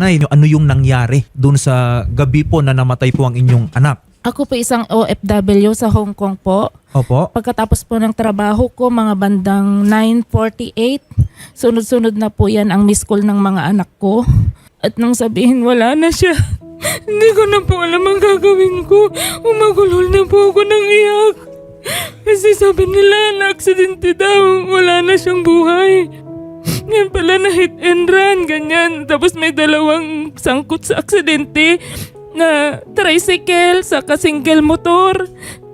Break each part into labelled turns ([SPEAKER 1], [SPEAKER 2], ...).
[SPEAKER 1] nanay, ano yung nangyari doon sa gabi po na namatay po ang inyong anak?
[SPEAKER 2] Ako po isang OFW sa Hong Kong po.
[SPEAKER 1] Opo.
[SPEAKER 2] Pagkatapos po ng trabaho ko, mga bandang 9.48, sunod-sunod na po yan ang miss call ng mga anak ko. At nang sabihin wala na siya, hindi ko na po alam ang gagawin ko. Umagulol na po ako ng iyak. Kasi sabi nila na aksidente daw, wala na siyang buhay. Yan pala na hit and run, ganyan. Tapos may dalawang sangkot sa aksidente na tricycle sa single motor.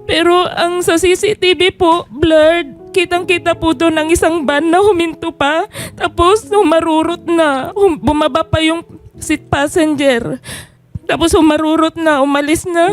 [SPEAKER 2] Pero ang sa CCTV po, blurred. Kitang-kita po doon ng isang van na huminto pa. Tapos humarurot na. Hum- bumaba pa yung seat passenger. Tapos humarurot na, umalis na.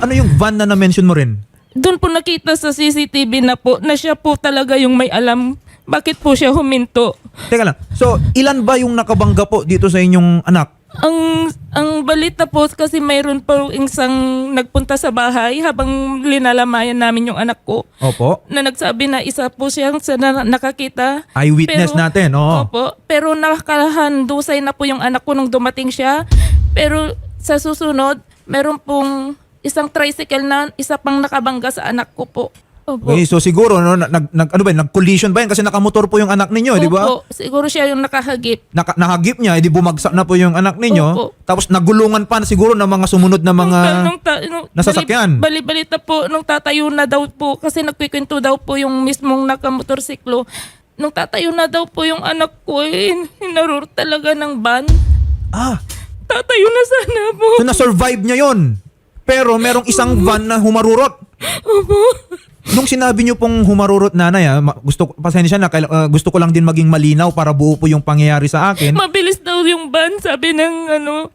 [SPEAKER 1] Ano yung van na na-mention mo rin?
[SPEAKER 2] Doon po nakita sa CCTV na po na siya po talaga yung may alam bakit po siya huminto.
[SPEAKER 1] Teka lang. So, ilan ba yung nakabangga po dito sa inyong anak?
[SPEAKER 2] Ang ang balita po kasi mayroon po isang nagpunta sa bahay habang linalamayan namin yung anak ko
[SPEAKER 1] Opo.
[SPEAKER 2] na nagsabi na isa po siyang sa na, nakakita.
[SPEAKER 1] Eyewitness
[SPEAKER 2] Pero-
[SPEAKER 1] natin, oo.
[SPEAKER 2] Opo. Pero nakahandusay na po yung anak ko nung dumating siya. Pero sa susunod, meron pong isang tricycle na isa pang nakabangga sa anak ko po. Opo.
[SPEAKER 1] Okay, so siguro no nag, nag ano ba, nag-collision ba yan kasi nakamotor po yung anak ninyo, di ba?
[SPEAKER 2] Opo. Siguro siya yung nakahagip.
[SPEAKER 1] Naka, nakagip niya, edi bumagsak na po yung anak ninyo.
[SPEAKER 2] Opo.
[SPEAKER 1] Tapos nagulungan pa siguro ng mga sumunod na mga
[SPEAKER 2] nung, ta- nung,
[SPEAKER 1] nasasakyan.
[SPEAKER 2] Bali, balita po, nung tatayo na daw po, kasi nagkikwento daw po yung mismong nakamotorsiklo. Nung tatayo na daw po yung anak ko, eh, hinarur talaga ng van.
[SPEAKER 1] Ah,
[SPEAKER 2] Tatayo na sana po.
[SPEAKER 1] so na-survive niya yon. Pero merong isang van na humarurot.
[SPEAKER 2] Opo.
[SPEAKER 1] Nung sinabi niyo pong humarurot nanay, ah, ma- gusto pasensya na kaila- ah, gusto ko lang din maging malinaw para buo po yung pangyayari sa akin.
[SPEAKER 2] Mabilis daw yung van, sabi ng ano,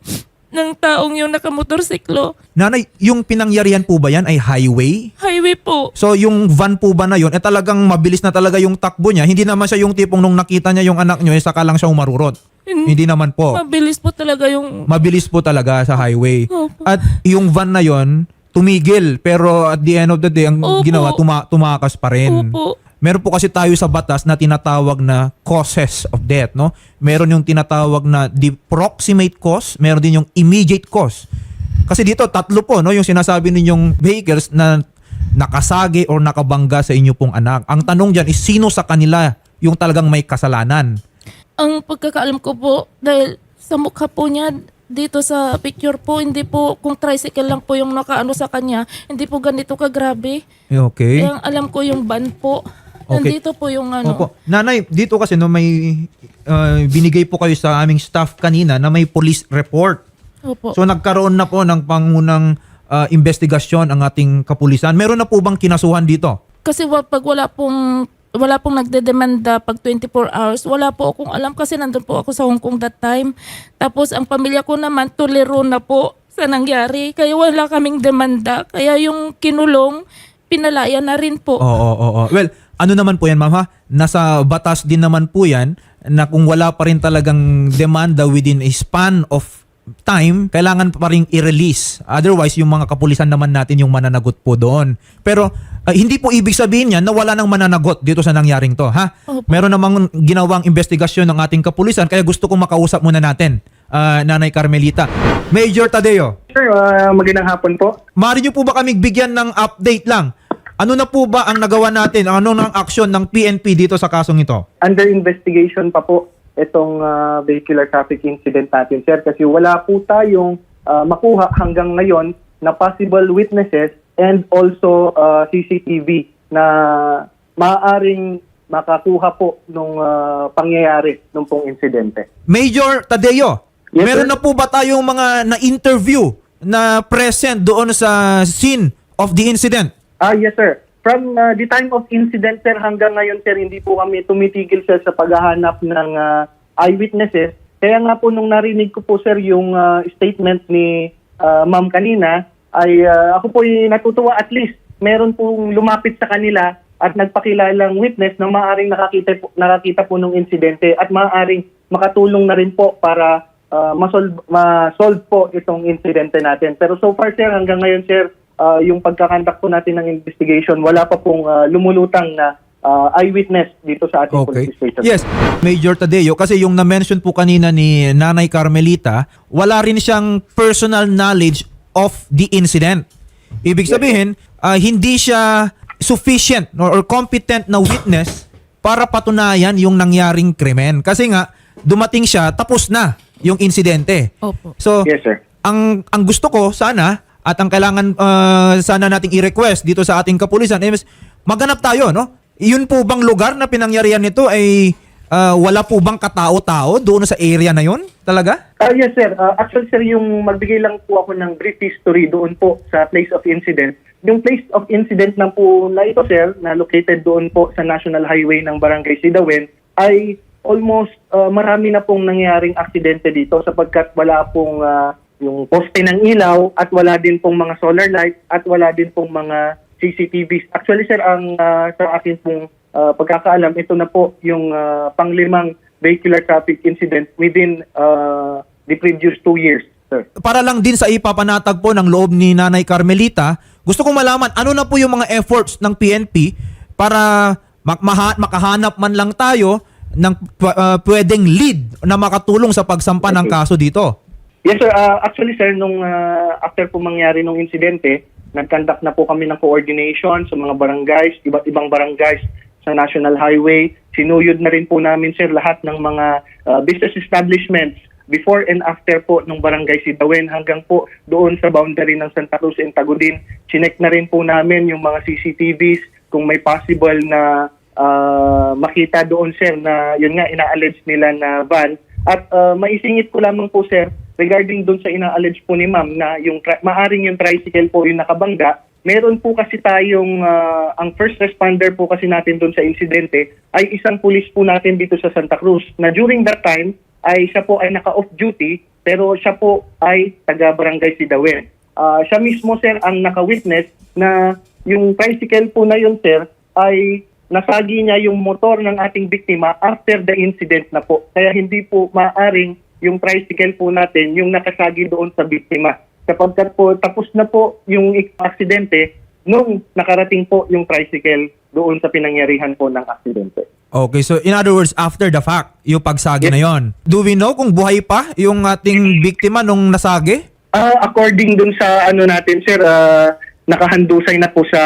[SPEAKER 2] ng taong yung nakamotorsiklo.
[SPEAKER 1] Nanay, yung pinangyarihan po ba yan ay highway?
[SPEAKER 2] Highway po.
[SPEAKER 1] So yung van po ba na yun, eh talagang mabilis na talaga yung takbo niya. Hindi naman siya yung tipong nung nakita niya yung anak niyo, eh saka lang siya humarurot.
[SPEAKER 2] Hin-
[SPEAKER 1] Hindi naman po.
[SPEAKER 2] Mabilis po talaga yung...
[SPEAKER 1] Mabilis po talaga sa highway.
[SPEAKER 2] Opo.
[SPEAKER 1] At yung van na yon tumigil. Pero at the end of the day, ang
[SPEAKER 2] Opo.
[SPEAKER 1] ginawa, tuma- tumakas pa rin.
[SPEAKER 2] Opo.
[SPEAKER 1] Meron po kasi tayo sa batas na tinatawag na causes of death, no? Meron yung tinatawag na the proximate cause, meron din yung immediate cause. Kasi dito tatlo po, no, yung sinasabi ninyong vehicles na nakasagi or nakabangga sa inyo pong anak. Ang tanong diyan is sino sa kanila yung talagang may kasalanan?
[SPEAKER 2] Ang pagkakaalam ko po, dahil sa mukha po niya, dito sa picture po, hindi po, kung tricycle lang po yung nakaano sa kanya, hindi po ganito kagrabe.
[SPEAKER 1] Okay.
[SPEAKER 2] Ang alam ko yung van po.
[SPEAKER 1] Okay.
[SPEAKER 2] Nandito po yung ano.
[SPEAKER 1] Opo. Nanay, dito kasi no may uh, binigay po kayo sa aming staff kanina na may police report.
[SPEAKER 2] Opo.
[SPEAKER 1] So nagkaroon na po ng pangunang uh, investigasyon ang ating kapulisan. Meron na po bang kinasuhan dito?
[SPEAKER 2] kasi wa- pag wala pong wala pong nagdedemanda pag 24 hours, wala po akong alam kasi nandun po ako sa Hong Kong that time. Tapos ang pamilya ko naman tolero na po sa nangyari. Kaya wala kaming demanda. Kaya yung kinulong, pinalaya na rin po.
[SPEAKER 1] Oo, oo, oo. Well, ano naman po yan, ma'am ha? Nasa batas din naman po yan na kung wala pa rin talagang demanda within a span of time, kailangan pa rin i-release. Otherwise, yung mga kapulisan naman natin yung mananagot po doon. Pero uh, hindi po ibig sabihin yan na wala nang mananagot dito sa nangyaring to, ha?
[SPEAKER 2] Opo.
[SPEAKER 1] Meron namang ginawang investigasyon ng ating kapulisan kaya gusto kong makausap muna natin, uh, Nanay Carmelita. Major Tadeo,
[SPEAKER 3] Sir, ah, magandang hapon po.
[SPEAKER 1] Maaari niyo po ba kami bigyan ng update lang? Ano na po ba ang nagawa natin? Ano ng action ng PNP dito sa kasong ito?
[SPEAKER 3] Under investigation pa po itong ah, vehicular traffic incident natin, sir. Kasi wala po tayong ah, makuha hanggang ngayon na possible witnesses and also ah, CCTV na maaaring makakuha po nung ah, pangyayari nung pong insidente.
[SPEAKER 1] Major Tadeo,
[SPEAKER 3] Yes,
[SPEAKER 1] meron
[SPEAKER 3] sir.
[SPEAKER 1] na po ba tayong mga na-interview na present doon sa scene of the incident?
[SPEAKER 3] Ah, yes sir. From uh, the time of incident sir hanggang ngayon sir, hindi po kami tumitigil sir sa paghahanap ng uh, eyewitnesses. Kaya nga po nung narinig ko po sir yung uh, statement ni uh, ma'am kanina, ay uh, ako po ay natutuwa at least meron pong lumapit sa kanila at nagpakilalang witness na maaaring nakakita po, nakakita po ng insidente at maaaring makatulong na rin po para uh, masolve, ma-solve po itong insidente natin. Pero so far sir, hanggang ngayon sir, uh, yung pagkakandak po natin ng investigation, wala pa pong uh, lumulutang na ah, eyewitness dito sa ating
[SPEAKER 1] Okay.
[SPEAKER 3] police station.
[SPEAKER 1] Yes, Major Tadeo, kasi yung na-mention po kanina ni Nanay Carmelita, wala rin siyang personal knowledge of the incident. Ibig sabihin, ah, hindi siya sufficient or, or competent na witness para patunayan yung nangyaring krimen. Kasi nga, dumating siya, tapos na yung insidente.
[SPEAKER 2] Opo.
[SPEAKER 1] So,
[SPEAKER 3] Yes, sir.
[SPEAKER 1] ang ang gusto ko sana at ang kailangan uh, sana nating i-request dito sa ating kapulisan is maganap tayo, no? Yun po bang lugar na pinangyarihan nito ay uh, wala po bang katao-tao doon sa area na yun? Talaga?
[SPEAKER 3] Ah, yes, sir. Ah, actually, sir, yung magbigay lang po ako ng brief history doon po sa place of incident. Yung place of incident lang po na ito, sir, na located doon po sa National Highway ng Barangay Sidawen, ay almost ah, marami na pong nangyaring aksidente dito sapagkat wala pong ah, yung poste ng ilaw at wala din pong mga solar light at wala din pong mga CCTVs. Actually, sir, ang ah, sa akin pong ah, pagkakaalam, ito na po yung ah, panglimang vehicular traffic incident within ah, the previous two years, sir.
[SPEAKER 1] Para lang din sa ipapanatag po ng loob ni Nanay Carmelita, gusto kong malaman ano na po yung mga efforts ng PNP para maha- makahanap man lang tayo ng uh, pwedeng lead na makatulong sa pagsampa ng kaso dito.
[SPEAKER 3] Yes, sir. Ah, actually, sir, nung ah, after po mangyari nung insidente, nag-conduct na po kami ng coordination sa mga barangays, iba't ibang barangays sa National Highway. Sinuyod na rin po namin, sir, lahat ng mga ah, business establishments before and after po nung barangay Sidawen hanggang po doon sa boundary ng Santa Cruz and Tagudin. Chinek na rin po namin yung mga CCTVs kung may possible na ah, makita doon, sir, na yun nga, ina-allege nila na van. At ah, maisingit ko lamang po, sir, regarding doon sa ina-allege po ni ma'am na yung maaring yung tricycle po yung nakabangga, meron po kasi tayong, ah, ang first responder po kasi natin doon sa insidente ay isang pulis po natin dito sa Santa Cruz na during that time ay siya po ay naka-off duty pero siya po ay taga-barangay Sidawen. Ah, siya mismo sir ang naka-witness na yung tricycle po na yun sir ay nasagi niya yung motor ng ating biktima after the incident na po. Kaya hindi po maaring yung tricycle po natin yung nakasagi doon sa biktima. Kapagkat po tapos na po yung aksidente nung nakarating po yung tricycle doon sa pinangyarihan po ng aksidente.
[SPEAKER 1] Okay, so in other words, after the fact, yung pagsagi na yon. Do we know kung buhay pa yung ating biktima nung nasagi?
[SPEAKER 3] Ah, according dun sa ano natin sir, ah, nakahandusay na po sa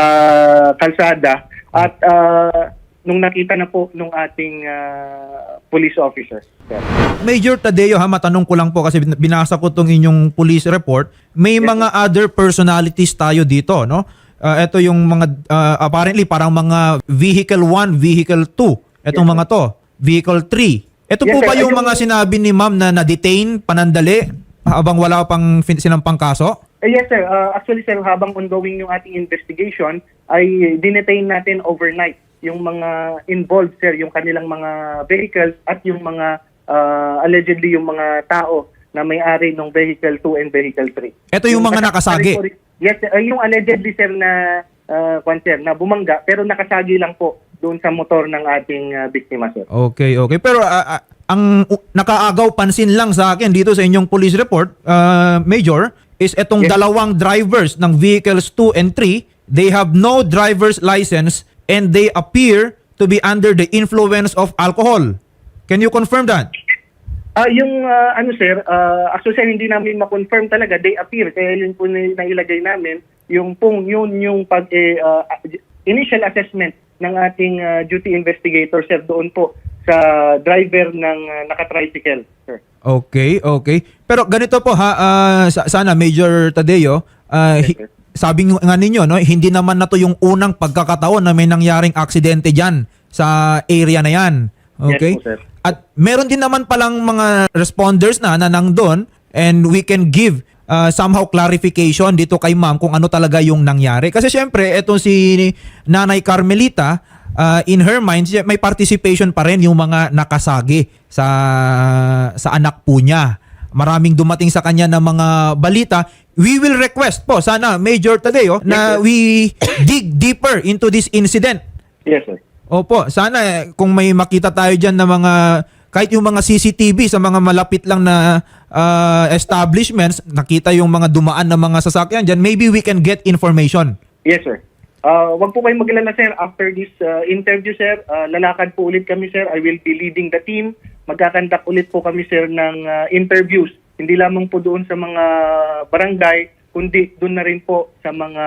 [SPEAKER 3] kalsada at ah, nung nakita na po nung ating ah, police officer. Sir.
[SPEAKER 1] Major Tadeo ha, matanong ko lang po kasi bin- binasa ko tong inyong police report. May mga other personalities tayo dito, no? Ah, ito yung mga ah, apparently parang mga vehicle 1, vehicle 2. Etong
[SPEAKER 3] Yes,
[SPEAKER 1] mga to, vehicle 3. Ito
[SPEAKER 3] Yes,
[SPEAKER 1] po
[SPEAKER 3] sir.
[SPEAKER 1] ba yung mga sinabi ni ma'am na na-detain, panandali habang wala pang sinampang kaso?
[SPEAKER 3] Eh, yes sir, Ah, actually sir, habang ongoing yung ating investigation ay dinetain natin overnight yung mga involved sir, yung kanilang mga vehicles at yung mga ah, allegedly yung mga tao na may-ari ng vehicle 2 and vehicle 3.
[SPEAKER 1] Ito yung mga nakasagi.
[SPEAKER 3] Yes. Ay, yung allegedly sir na uh, sir, na bumangga pero nakasagi lang po doon sa motor ng ating ah, biktima sir.
[SPEAKER 1] Okay, okay. Pero ah, ah, ang nakaagaw pansin lang sa akin dito sa inyong police report, ah, Major, is etong
[SPEAKER 3] Yes.
[SPEAKER 1] dalawang drivers ng vehicles 2 and 3, they have no driver's license and they appear to be under the influence of alcohol. Can you confirm that?
[SPEAKER 3] Ah, yung ah, ano sir, ah, actually sir, hindi namin ma-confirm talaga they appear kaya yun po na nailagay namin yung pong yun yung pag eh, ah, initial assessment ng ating ah, duty investigator sir doon po sa driver ng ah, naka-tricycle sir.
[SPEAKER 1] Okay, okay. Pero ganito po ha, ah, sa- sana Major Tadeo, ah, hi-. Sabi ng- nga ninyo, no, hindi naman na to yung unang pagkakataon na may nangyaring aksidente dyan sa area na yan. Okay?
[SPEAKER 3] Yes po, sir.
[SPEAKER 1] At meron din naman palang mga responders na na nandun and we can give uh, somehow clarification dito kay ma'am kung ano talaga yung nangyari. Kasi syempre, etong si Nanay Carmelita, uh, in her mind, may participation pa rin yung mga nakasagi sa sa anak po niya. Maraming dumating sa kanya ng mga balita. We will request po, sana Major Tadeo, na we dig deeper into this incident.
[SPEAKER 3] Yes sir.
[SPEAKER 1] Opo, sana eh, kung may makita tayo dyan na mga, kahit yung mga CCTV sa mga malapit lang na ah, establishments, nakita yung mga dumaan na mga sasakyan dyan, maybe we can get information.
[SPEAKER 3] Yes sir. Ah, wag po kayong magalala sir. After this ah, interview sir, ah, lalakad po ulit kami sir. I will be leading the team. Magkakandak ulit po kami sir ng ah, interviews. Hindi lamang po doon sa mga barangay, kundi doon na rin po sa mga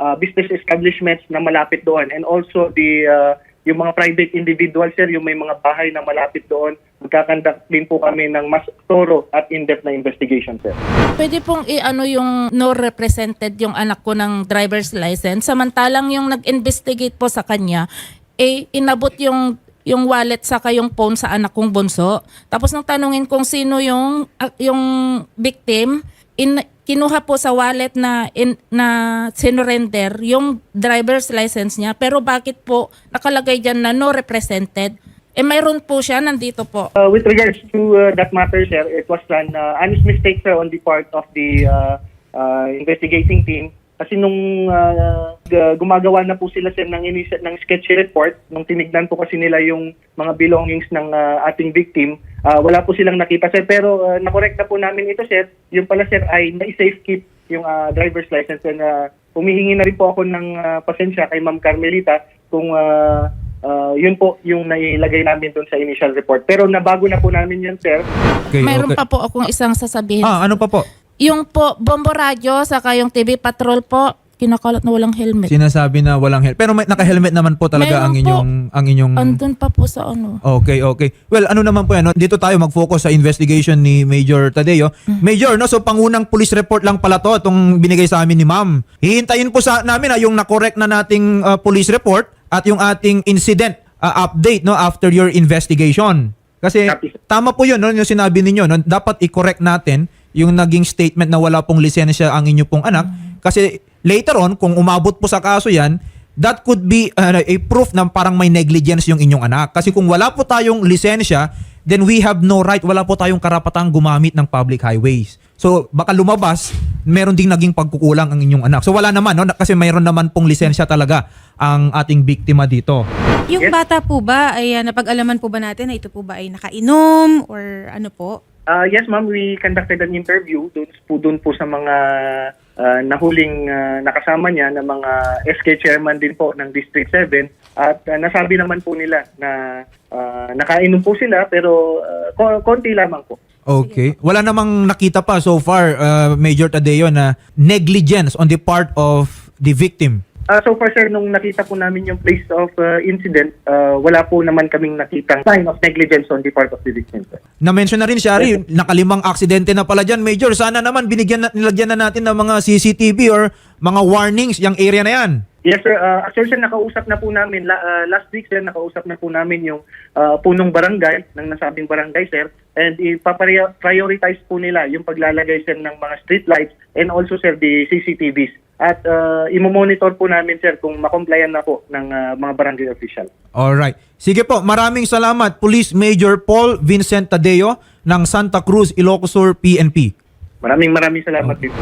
[SPEAKER 3] ah, business establishments na malapit doon. And also the ah, yung mga private individual sir, yung may mga bahay na malapit doon, magkakandak din po kami ng mas thorough at in-depth na investigation sir.
[SPEAKER 2] Pwede pong i-ano yung no represented yung anak ko ng driver's license. Samantalang yung nag-investigate po sa kanya, eh inabot yung yung wallet sa yung phone sa anak kong bunso. Tapos nung tanungin kung sino yung ah, yung victim, in, kinuha po sa wallet na in, na sinurrender yung driver's license niya. Pero bakit po nakalagay diyan na no represented? Eh mayroon po siya nandito po.
[SPEAKER 3] Uh, with regards to uh, that matter, sir, it was an uh, honest mistake, sir, on the part of the uh, uh, investigating team. Kasi nung uh, gumagawa na po sila sir ng, inisa- ng sketch report, nung tinignan po kasi nila yung mga belongings ng uh, ating victim, uh, wala po silang nakita sir. Pero uh, nakorek na po namin ito sir. Yung pala sir ay na-safe keep yung uh, driver's license and uh, humihingi na rin po ako ng uh, pasensya kay Ma'am Carmelita kung uh, uh, yun po yung nailagay namin doon sa initial report. Pero nabago na po namin yan sir.
[SPEAKER 1] Okay,
[SPEAKER 2] Mayroon
[SPEAKER 1] okay.
[SPEAKER 2] pa po akong isang sasabihin.
[SPEAKER 1] Ah, ano pa po?
[SPEAKER 2] Yung po, Bombo Radio, saka yung TV Patrol po, kinakalat na walang helmet.
[SPEAKER 1] Sinasabi na walang helmet. Pero may naka-helmet naman po talaga
[SPEAKER 2] Meron
[SPEAKER 1] ang
[SPEAKER 2] po.
[SPEAKER 1] inyong ang inyong
[SPEAKER 2] Andun pa po sa ano.
[SPEAKER 1] Okay, okay. Well, ano naman po yan, no? dito tayo mag-focus sa investigation ni Major Tadeo. Major, no, so pangunang police report lang pala to, itong binigay sa amin ni ma'am. Hihintayin po sa namin ah, yung na-correct na nating ah, police report at yung ating incident ah, update no after your investigation. Kasi
[SPEAKER 3] Copy,
[SPEAKER 1] tama po yun, no, yung sinabi ninyo, no, dapat i-correct natin yung naging statement na wala pong lisensya ang inyo pong anak. Kasi later on, kung umabot po sa kaso yan, that could be uh, a proof na parang may negligence yung inyong anak. Kasi kung wala po tayong lisensya, then we have no right, wala po tayong karapatang gumamit ng public highways. So baka lumabas, meron ding naging pagkukulang ang inyong anak. So wala naman, no? kasi mayroon naman pong lisensya talaga ang ating biktima dito.
[SPEAKER 4] Yung bata po ba, ay ah, napag-alaman po ba natin na ito po ba ay nakainom or ano po?
[SPEAKER 3] Uh, yes, ma'am, we conducted an interview doon po, doon po sa mga uh, nahuling uh, nakasama niya na mga SK chairman din po ng District 7 at uh, nasabi naman po nila na uh, nakainom po sila pero uh, ko- konti lamang po.
[SPEAKER 1] Okay. Wala namang nakita pa so far, uh, Major Tadeo, na negligence on the part of the victim.
[SPEAKER 3] Uh, so far, sir, nung nakita po namin yung place of uh, incident, uh, wala po naman kaming nakitang sign of negligence on the part of the victim, sir.
[SPEAKER 1] Na-mention na rin, Shari, nakalimang aksidente na pala dyan. Major, sana naman binigyan na, nilagyan na natin ng mga CCTV or mga warnings yung area na yan.
[SPEAKER 3] Yes sir, uh, actually sir, nakausap na po namin, la, uh, last week sir, nakausap na po namin yung uh, punong barangay, ng nasabing barangay sir, and ipaprioritize po nila yung paglalagay sir ng mga street lights and also sir the CCTVs. At uh, imo-monitor po namin sir kung makomplyan na po ng uh, mga barangay official.
[SPEAKER 1] Alright. Sige po, maraming salamat, Police Major Paul Vincent Tadeo ng Santa Cruz, Ilocos Sur, PNP.
[SPEAKER 3] Maraming maraming salamat din po.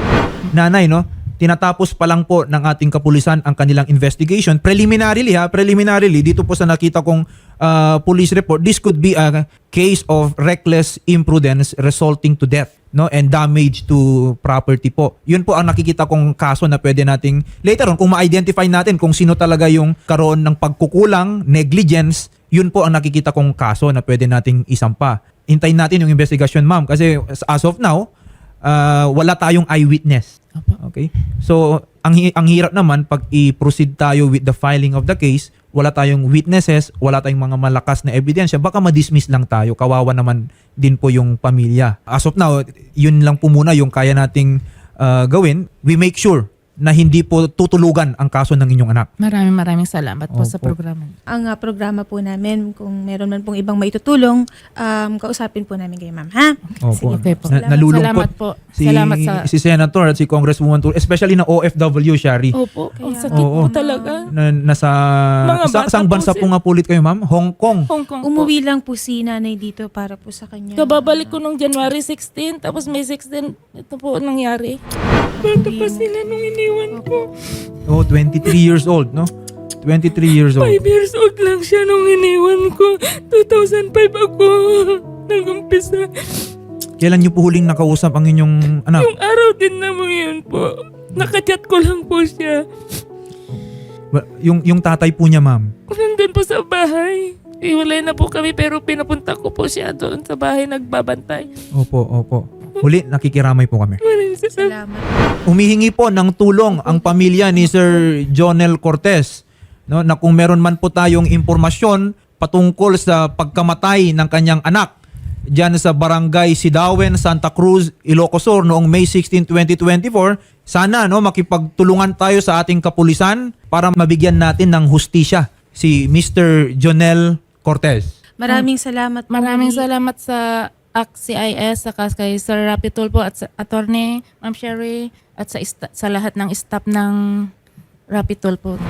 [SPEAKER 1] Nanay, no? Tinatapos pa lang po ng ating kapulisan ang kanilang investigation. Preliminarily ha, preliminarily dito po sa nakita kong uh, police report, this could be a case of reckless imprudence resulting to death no and damage to property po. Yun po ang nakikita kong kaso na pwede nating later on kung ma-identify natin kung sino talaga yung karoon ng pagkukulang, negligence, yun po ang nakikita kong kaso na pwede nating isampa. Hintayin natin yung investigation, ma'am, kasi as of now, uh, wala tayong eyewitness. Okay? So, ang, ang hirap naman pag i-proceed tayo with the filing of the case, wala tayong witnesses, wala tayong mga malakas na ebidensya, baka ma-dismiss lang tayo. Kawawa naman din po yung pamilya. As of now, yun lang po muna yung kaya nating uh, gawin. We make sure na hindi po tutulugan ang kaso ng inyong anak.
[SPEAKER 2] Maraming maraming salamat po sa
[SPEAKER 1] Opo.
[SPEAKER 2] programa.
[SPEAKER 4] Ang ah, programa po namin, kung meron man pong ibang maitutulong, um, kausapin po namin kayo ma'am, ha?
[SPEAKER 1] Opo.
[SPEAKER 2] Sige po.
[SPEAKER 1] Na-
[SPEAKER 4] Salamat.
[SPEAKER 1] nalulungkot
[SPEAKER 2] Salamat po.
[SPEAKER 1] si,
[SPEAKER 2] Salamat sa...
[SPEAKER 1] si Senator at si Congresswoman Tur, especially na OFW, Shari.
[SPEAKER 2] Opo, ang sakit
[SPEAKER 1] Oo.
[SPEAKER 2] po talaga.
[SPEAKER 1] Na, nasa,
[SPEAKER 2] Mga
[SPEAKER 1] sa,
[SPEAKER 2] bata
[SPEAKER 1] saang
[SPEAKER 2] po
[SPEAKER 1] bansa
[SPEAKER 2] si-
[SPEAKER 1] po nga po ulit kayo, ma'am? Hong Kong.
[SPEAKER 2] Hong Kong po.
[SPEAKER 4] Umuwi lang po si nanay dito para po sa kanya.
[SPEAKER 2] Kababalik ko nung January 16, tapos May 16, ito po nangyari. Bata pa sila nung iniwan ko.
[SPEAKER 1] Oh, 23 years old, no? 23 years old.
[SPEAKER 2] 5 years old lang siya nung iniwan ko. 2005 ako nag-umpisa.
[SPEAKER 1] Kailan niyo po huling nakausap ang inyong anak?
[SPEAKER 2] Yung araw din naman yun po. Nakachat ko lang po siya.
[SPEAKER 1] Wa- Yung, yung tatay po niya, ma'am.
[SPEAKER 2] Nandun po sa bahay. Iwalay na po kami pero pinapunta ko po siya doon sa bahay nagbabantay.
[SPEAKER 1] Opo, opo. Huli, nakikiramay po kami.
[SPEAKER 2] Salamat.
[SPEAKER 1] Humihingi po ng tulong ang pamilya ni Sir Jonel Cortez no, na kung meron man po tayong impormasyon patungkol sa pagkamatay ng kanyang anak diyan sa barangay Sidawen, Santa Cruz, Ilocos Sur noong May 16, 2024. Sana no makipagtulungan tayo sa ating kapulisan para mabigyan natin ng hustisya si Mr. Jonel Cortez.
[SPEAKER 4] Maraming salamat.
[SPEAKER 2] Maraming salamat sa ACT-CIS, sa kay Sir Rapitol po at sa attorney, Ma'am Sherry, at sa, sa lahat ng staff ng Rapitol po.